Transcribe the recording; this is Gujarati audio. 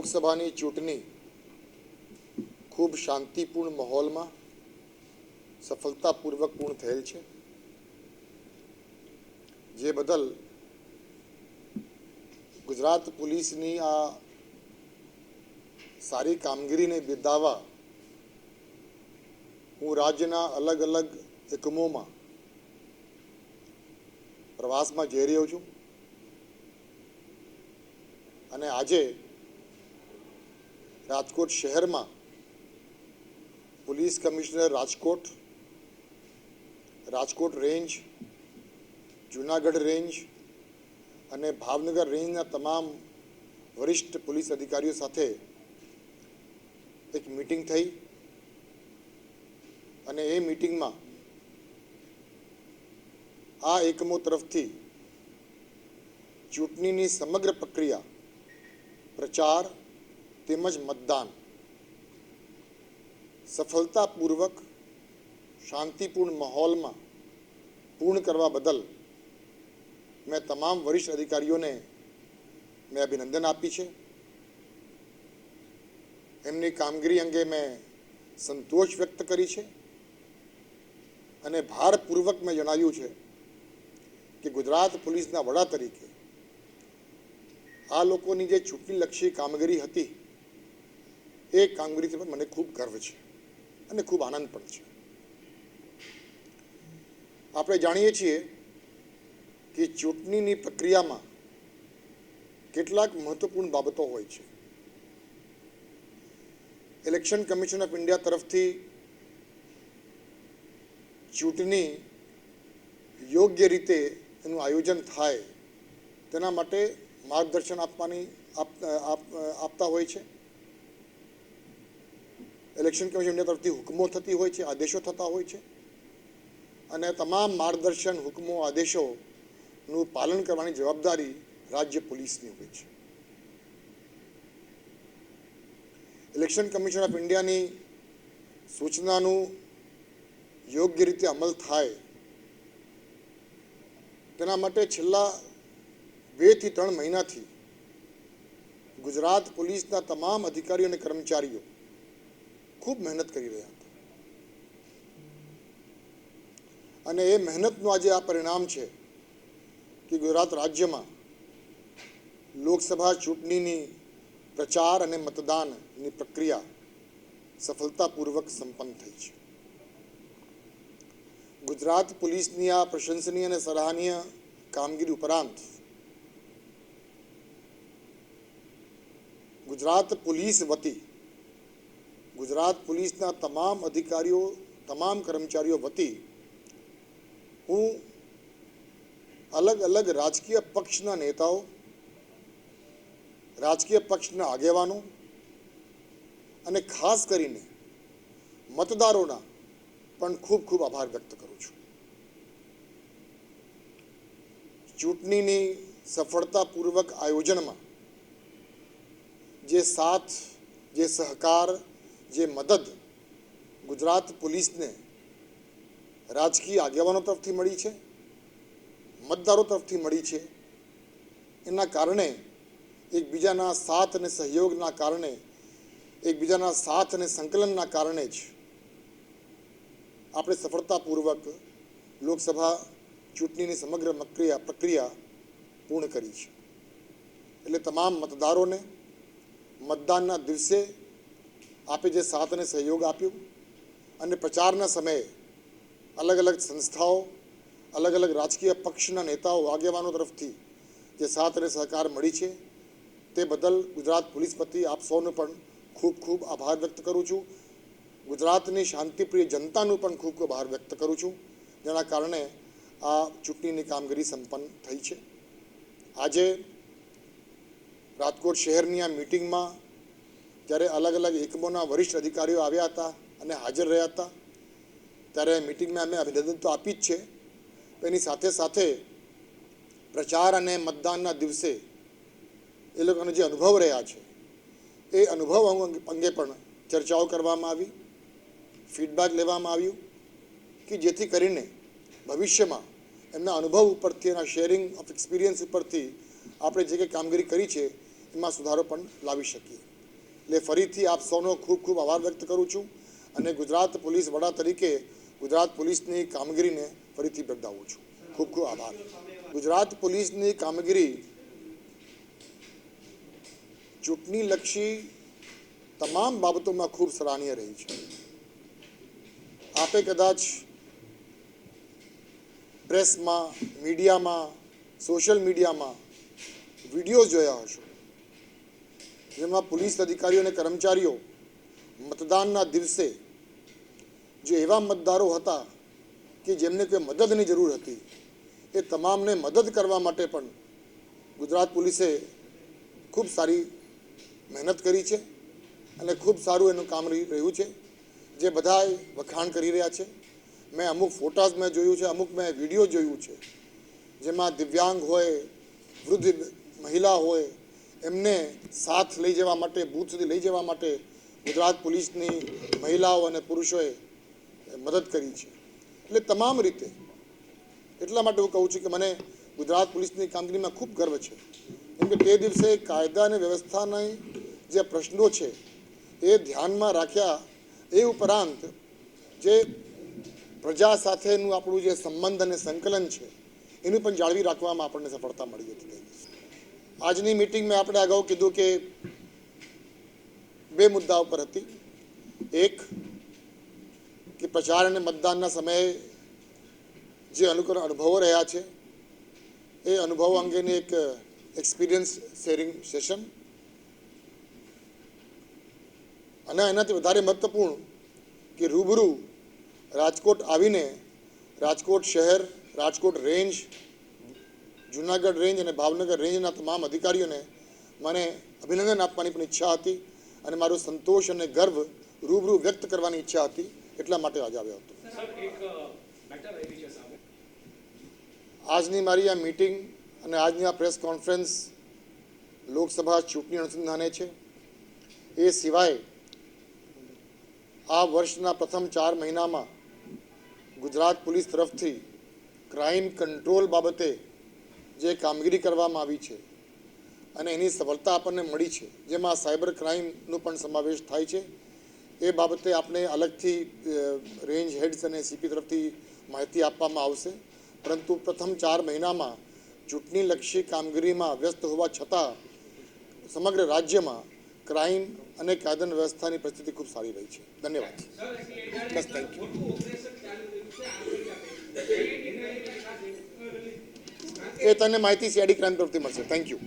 લોકસભાની ચૂંટણી ખૂબ શાંતિપૂર્ણ માહોલમાં સફળતાપૂર્વક પૂર્ણ થયેલ છે. જે બદલ ગુજરાત પોલીસની આ સારી કામગીરીને બિરદાવવા હું રાજ્યના અલગ અલગ એકમોમાં પ્રવાસમાં જઈ રહ્યો છું. અને આજે રાજકોટ શહેરમાં police commissioner Rajkot Rajkot range, Junagadh range અને ભાવનગર રેન્જના તમામ વરિષ્ઠ પોલીસ અધિકારીઓ સાથે એક મિટિંગ થઈ અને એ મિટિંગમાં આ એકમો તરફથી ચૂંટણીની સમગ્ર પ્રક્રિયા, પ્રચાર તેમજ મતદાન. સફળતાપૂર્વક શાંતિપૂર્ણ માહોલમાં પૂર્ણ કરવા બદલ મેં તમામ વરિષ્ઠ અધિકારીઓને મેં અભિનંદન આપી છે. એમની કામગીરી અંગે મેં સંતોષ વ્યક્ત કરી છે અને ભારપૂર્વક મેં જણાવ્યું છે કે ગુજરાત પોલીસના વડા તરીકે આ લોકોની જે ચૂંટણીલક્ષી કામગીરી હતી એ કામગીરીથી પણ મને ખૂબ ગર્વ છે અને ખૂબ આનંદ પણ છે. આપણે જાણીએ છીએ કે ચૂંટણીની પ્રક્રિયામાં કેટલાક મહત્વપૂર્ણ બાબતો હોય છે. ઇલેક્શન કમિશન ઓફ ઇન્ડિયા તરફથી ચૂંટણી યોગ્ય રીતે એનું આયોજન થાય તેના માટે માર્ગદર્શન આપવાની આપ- આપ- આપતા હોય છે. ઇલેક્શન કમિશન ઇન્ડિયા તરફથી હુકમો થતી હોય છે, આદેશો થતા હોય છે. અને તમામ માર્ગદર્શન, હુકમો આદેશોનું પાલન કરવાની જવાબદારી રાજ્ય પોલીસની હોય છે. ઇલેક્શન કમિશન ઓફ ઇન્ડિયાની સૂચનાનું યોગ્ય રીતે અમલ થાય તેના માટે છેલ્લા બેથી ત્રણ મહિનાથી ગુજરાત પોલીસના તમામ અધિકારીઓ અને કર્મચારીઓ ખૂબ મહેનત કરી રહ્યા હતા. અને એ મહેનતનું આજે આ પરિણામ છે કે ગુજરાત રાજ્યમાં લોકસભા ચૂંટણીની પ્રચાર અને મતદાનની પ્રક્રિયા સફળતાપૂર્વક સંપન્ન થઈ છે. ગુજરાત પોલીસની આ પ્રશંસનીય અને સરાહનીય કામગીરી ઉપરાંત ગુજરાત પોલીસ વતી ગુજરાત પોલીસના તમામ અધિકારીઓ, તમામ કર્મચારીઓ વતી હું અલગ અલગ રાજકીય પક્ષના નેતાઓ, રાજકીય પક્ષના આગેવાનો અને ખાસ કરીને મતદારોના પણ ખૂબ ખૂબ આભાર વ્યક્ત કરું છું. ચૂંટણીની સફળતાપૂર્વક આયોજનમાં જે સાથ, જે સહકાર જે મદદ ગુજરાત પોલીસને રાજકીય આગેવાનો તરફથી મળી છે, મતદારો તરફથી મળી છે, એના કારણે એકબીજાના સાથ અને સહયોગના કારણે, એકબીજાના સાથ અને સંકલનના કારણે જ આપણે સફળતાપૂર્વક લોકસભા ચૂંટણીની સમગ્ર પ્રક્રિયા પ્રક્રિયા પૂર્ણ કરી છે. એટલે તમામ મતદારોને મતદાનના દિવસે આપે જે સાથ અને સહયોગ આપ્યો અને પ્રચારના સમયે અલગ અલગ સંસ્થાઓ અલગ અલગ રાજકીય પક્ષના નેતાઓ આગેવાનો તરફથી જે સાથ અને સહકાર મળી છે, તે બદલ ગુજરાત પોલીસ પ્રત્યે આપ સૌનો પણ ખૂબ ખૂબ આભાર વ્યક્ત કરું છું. ગુજરાતની શાંતિપ્રિય જનતાનું પણ ખૂબ ખૂબ આભાર વ્યક્ત કરું છું. જેના કારણે આ ચૂંટણીની કામગીરી સંપન્ન થઈ છે. આજે રાજકોટ શહેરની આ મિટિંગમાં જ્યારે અલગ અલગ એકમોના વરિષ્ઠ અધિકારીઓ આવ્યા હતા અને હાજર રહ્યા હતા. ત્યારે મિટિંગમાં અમે અભિનંદન તો આપી જ છે. એની સાથે સાથે પ્રચાર અને મતદાનના દિવસે એ લોકોનો જે અનુભવ રહ્યા છે, એ અનુભવ અંગે પણ ચર્ચાઓ કરવામાં આવી, ફીડબેક લેવામાં આવ્યું કે જેથી કરીને ભવિષ્યમાં એમના અનુભવ ઉપરથી એના શેરિંગ ઓફ એક્સપિરિયન્સ ઉપરથી આપણે જે કંઈ કામગીરી કરી છે, એમાં સુધારો પણ લાવી શકીએ. એટલે ફરીથી આપ સૌનો ખૂબ ખૂબ આભાર વ્યક્ત કરું છું અને ગુજરાત પોલીસ વડા તરીકે ગુજરાત પોલીસની કામગીરીને ફરીથી બિરદાવું છું. ખૂબ ખૂબ આભાર. ગુજરાત પોલીસની કામગીરી ચૂંટણીલક્ષી તમામ બાબતોમાં ખૂબ સરાહનીય રહી છે. આપે કદાચ પ્રેસમાં, મીડિયામાં, સોશિયલ મીડિયામાં વીડિયો જોયા હશો. જેમાં પોલીસ અધિકારીઓ અને કર્મચારીઓ મતદાનના દિવસે જે એવા મતદારો હતા કે જેમને કોઈ મદદની જરૂર હતી, એ તમામને મદદ કરવા માટે પણ ગુજરાત પોલીસે ખૂબ સારી મહેનત કરી છે અને ખૂબ સારું એનું કામ રહી- રહ્યું છે. જે બધાએ વખાણ કરી રહ્યા છે. મેં અમુક ફોટાઝ મેં જોયું છે, અમુક મેં વીડિયો જોયું છે. જેમાં દિવ્યાંગ હોય, વૃદ્ધ મહિલા હોય એમને સાથ લઈ જવા માટે, બૂથ સુધી લઈ જવા માટે ગુજરાત પોલીસની મહિલાઓ અને પુરુષોએ મદદ કરી છે એટલે તમામ રીતે એટલા માટે હું કહું છું કે મને ગુજરાત પોલીસની કામગીરીમાં ખૂબ ગર્વ છે કેમ કે તે દિવસે કાયદા અને વ્યવસ્થાના જે પ્રશ્નો છે એ ધ્યાનમાં રાખ્યા એ ઉપરાંત જે પ્રજા સાથેનું આપણું જે સંબંધ અને સંકલન છે એનું પણ જાળવી રાખવામાં આપણને સફળતા મળી હતી. આજની મિટિંગમાં આપણે અગાઉ કીધું કે બે મુદ્દાઓ પર હતી. એક, કે પ્રચાર અને મતદાનના સમયે જે અનુકરણ અનુભવો રહ્યા છે, એ અનુભવો અંગેની એક એક્સપિરિયન્સ શેરિંગ સેશન અને એનાથી વધારે મહત્વપૂર્ણ કે રૂબરૂ રાજકોટ આવીને રાજકોટ શહેર, રાજકોટ રેન્જ જુનાગઢ રેન્જ અને ભાવનગર રેન્જના તમામ અધિકારીઓને મને અભિનંદન આપવાની પણ ઈચ્છા હતી અને મારો સંતોષ અને ગર્વ રૂબરૂ વ્યક્ત કરવાની ઈચ્છા હતી એટલા માટે આજે આવ્યો હતો. આજની મારી આ મીટિંગ અને આજની આ પ્રેસ કોન્ફરન્સ લોકસભા ચૂંટણી અનુસંધાને છે. એ સિવાય આ વર્ષના પ્રથમ ચાર મહિનામાં ગુજરાત પોલીસ તરફથી ક્રાઇમ કંટ્રોલ બાબતે જે કામગીરી કરવામાં આવી છે અને એની સફળતા આપણને મળી છે, જેમાં સાયબર ક્રાઇમનો પણ સમાવેશ થાય છે. એ બાબતે આપણે અલગથી રેન્જ હેડ્સ અને સીપી તરફથી માહિતી આપવામાં આવશે. પરંતુ પ્રથમ ચાર મહિનામાં ચૂંટણીલક્ષી કામગીરીમાં વ્યસ્ત હોવા છતાં સમગ્ર રાજ્યમાં ક્રાઇમ અને કાયદન વ્યવસ્થાની પરિસ્થિતિ ખૂબ સારી રહી છે. ધન્યવાદ. બસ થેન્ક યુ એ તને માહિતી સીઆઈડી ક્રાઇમ તરફથી મળશે. Thank you